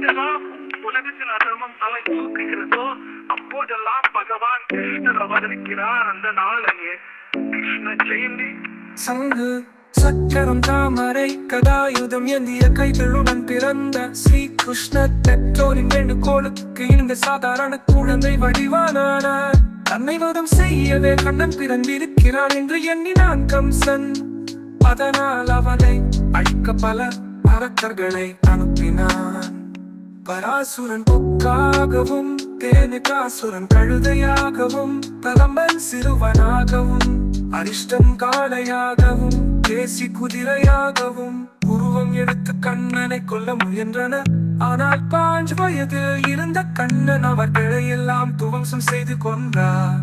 எப்போதெல்லாம் உலகத்தில் அதர்மம் தலை தூக்குகிறதோ அப்போதெல்லாம் பகவான் கிருஷ்ணர் அவதரிக்கிறார் அந்த நாளையே கிருஷ்ண ஜெயந்தி சங்கு சக்கரம் தாமரை கதாயுதம் எந்திய கைகளுடன் பிறந்த ஸ்ரீ கிருஷ்ண பெற்றோரின் வேண்டுகோளுக்கு இருந்த சாதாரண குழந்தை வடிவானான தன்னை வதம் செய்யவே கண்ணன் பிறந்திருக்கிறான் என்று எண்ணினான் கம்சன். அதனால் அவனை அழிக்க பல அரக்கர்களை அனுப்பினான். பராசுரன் பொக்காகவும் தேனுகாசுரன் கழுதையாகவும் பிரலம்பன் சிறுவனாகவும் அரிஷ்டம் காளையாகவும் தேசி குதிரையாகவும் உருவம் எடுத்து கண்ணனை கொல்ல முயன்றனர் ஆனால் பாஞ்சு வயதில் இருந்த கண்ணன் அவர்களை எல்லாம் துவம்சம் செய்து கொண்டார்.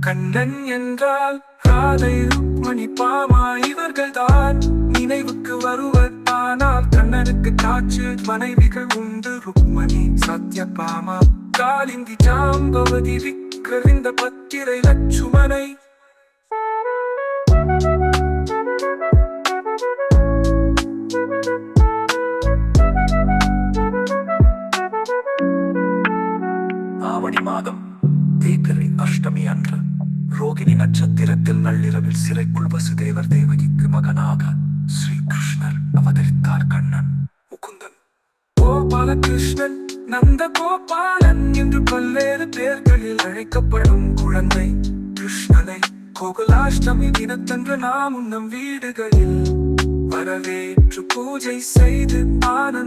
கண்ணன் என்றால் ராதை ருக்மணி பாமா இவர்கள் தான் நினைவுக்கு வருவர். ஆனால் கண்ணனுக்கு காற்று மனைவிகள் உண்டு. ருக்மணி சத்யபாமா காலிந்தி ஜாம்பவதி விக்ரவிந்த பத்திரை லட்சுமனை. ஆவணி மாதம் தீபிரை அஷ்டமி அன்று ரோகிணி நட்சத்திரத்தில் நள்ளிரவில் சிறைக்குள் வசுதேவர் தேவகிக்கு மகனாக. பாலகிருஷ்ணன் நந்த கோபாலன் என்று பல்வேறு பெயர்களில் அழைக்கப்படும் குழந்தை கிருஷ்ணனை. கோகுலாஷ்டமி தினத்தன்று நாம் நம் வீடுகளில் வரவேற்று பூஜை செய்து ஆன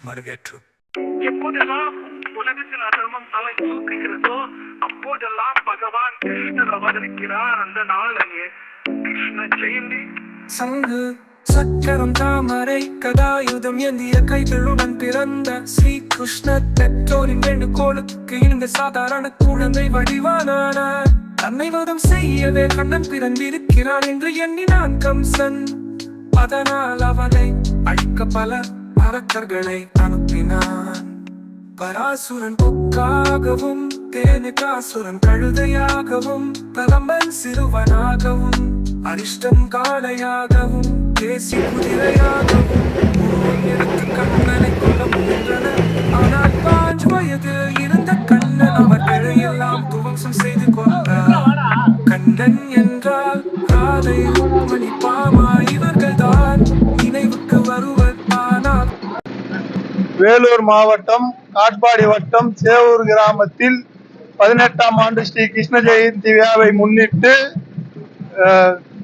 வரவேற்று எப்போதெல்லாம் உலகத்தில் அதர்மம் தலை தூக்குகிறதோ அப்போதெல்லாம் பகவான் கிருஷ்ணர் அவதரிக்கிறார் அந்த நாளையே. கிருஷ்ண ஜெயந்தி. சங்கு சக்கரம் தாமரை கதாயுதம் ஏந்திய கைகளுடன் பிறந்த ஸ்ரீ கிருஷ்ணர் பெற்றோரின் வேண்டுகோளுக்கு இந்த சாதாரண குழந்தை வடிவானான தன்னை வதம் செய்யவே கண்ணன் பிறந்திருக்கிறான் என்று எண்ணினான் கம்சன். அதனால் அவனை அழிக்க பல அரக்கர்களை அனுப்பினான். பராசுரன் பொக்காகவும் தேனுகாசுரன் கழுதையாகவும் பிரலம்பன் சிறுவனாகவும் அரிஷ்டம் காளையாகவும் தேசி குதிரையாகவும் எடுத்து கண்ணனை கொல்ல முயன்றன. ஆனால் பாஞ்சு வயது இருந்த கண்ணன் என்றால் ராதை ருக்மணி பாமா இவர்கள் தான் நினைவுக்கு வருவர் ஆனால். வேலூர் மாவட்டம் காட்பாடி வட்டம் சேவூர் கிராமத்தில் பதினெட்டாம் ஆண்டு ஸ்ரீ கிருஷ்ண ஜெயந்தி விழாவை முன்னிட்டு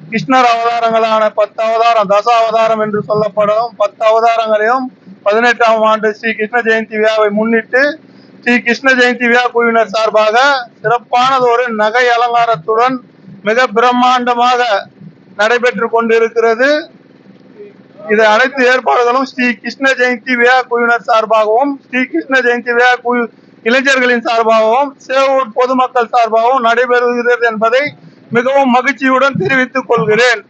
கிருஷ்ணர் அவதாரங்களான பத்து அவதாரம் தச அவதாரம் என்று சொல்லப்படும் பத்து அவதாரங்களையும் பதினெட்டாம் ஆண்டு ஸ்ரீ கிருஷ்ண ஜெயந்தி விழாவை முன்னிட்டு ஸ்ரீ கிருஷ்ண ஜெயந்தி விழா குழுவினர் சார்பாக சிறப்பானதொரு நகை அலங்காரத்துடன் மிக பிரம்மாண்டமாக நடைபெற்று கொண்டிருக்கிறது. இது அனைத்து ஏற்பாடுகளும் ஸ்ரீ கிருஷ்ண ஜெயந்தி விழா குழுவினர் சார்பாகவும் ஸ்ரீ கிருஷ்ண ஜெயந்தி விழா குழு இளைஞர்களின் சார்பாகவும் சேவூர் பொதுமக்கள் சார்பாகவும் நடைபெறுகிறது என்பதை மிகவும் மகிழ்ச்சியுடன் தெரிவித்துக் கொள்கிறேன்.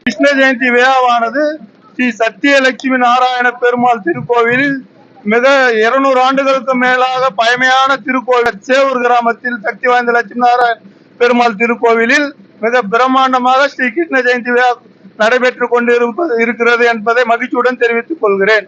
கிருஷ்ண ஜெயந்தி விழாவானது ஸ்ரீ சத்தியலட்சுமி நாராயண பெருமாள் திருக்கோவிலில் மிக இருநூறு ஆண்டுகளுக்கு மேலாக பழமையான திருக்கோவில் சேவூர் கிராமத்தில் சக்தி வாய்ந்த லட்சுமி நாராயண பெருமாள் திருக்கோவிலில் மிக பிரம்மாண்டமாக ஸ்ரீ கிருஷ்ண ஜெயந்தி விழா நடைபெற்றுக் கொண்டிருப்பது இருக்கிறது என்பதை மகிழ்ச்சியுடன் தெரிவித்துக் கொள்கிறேன்.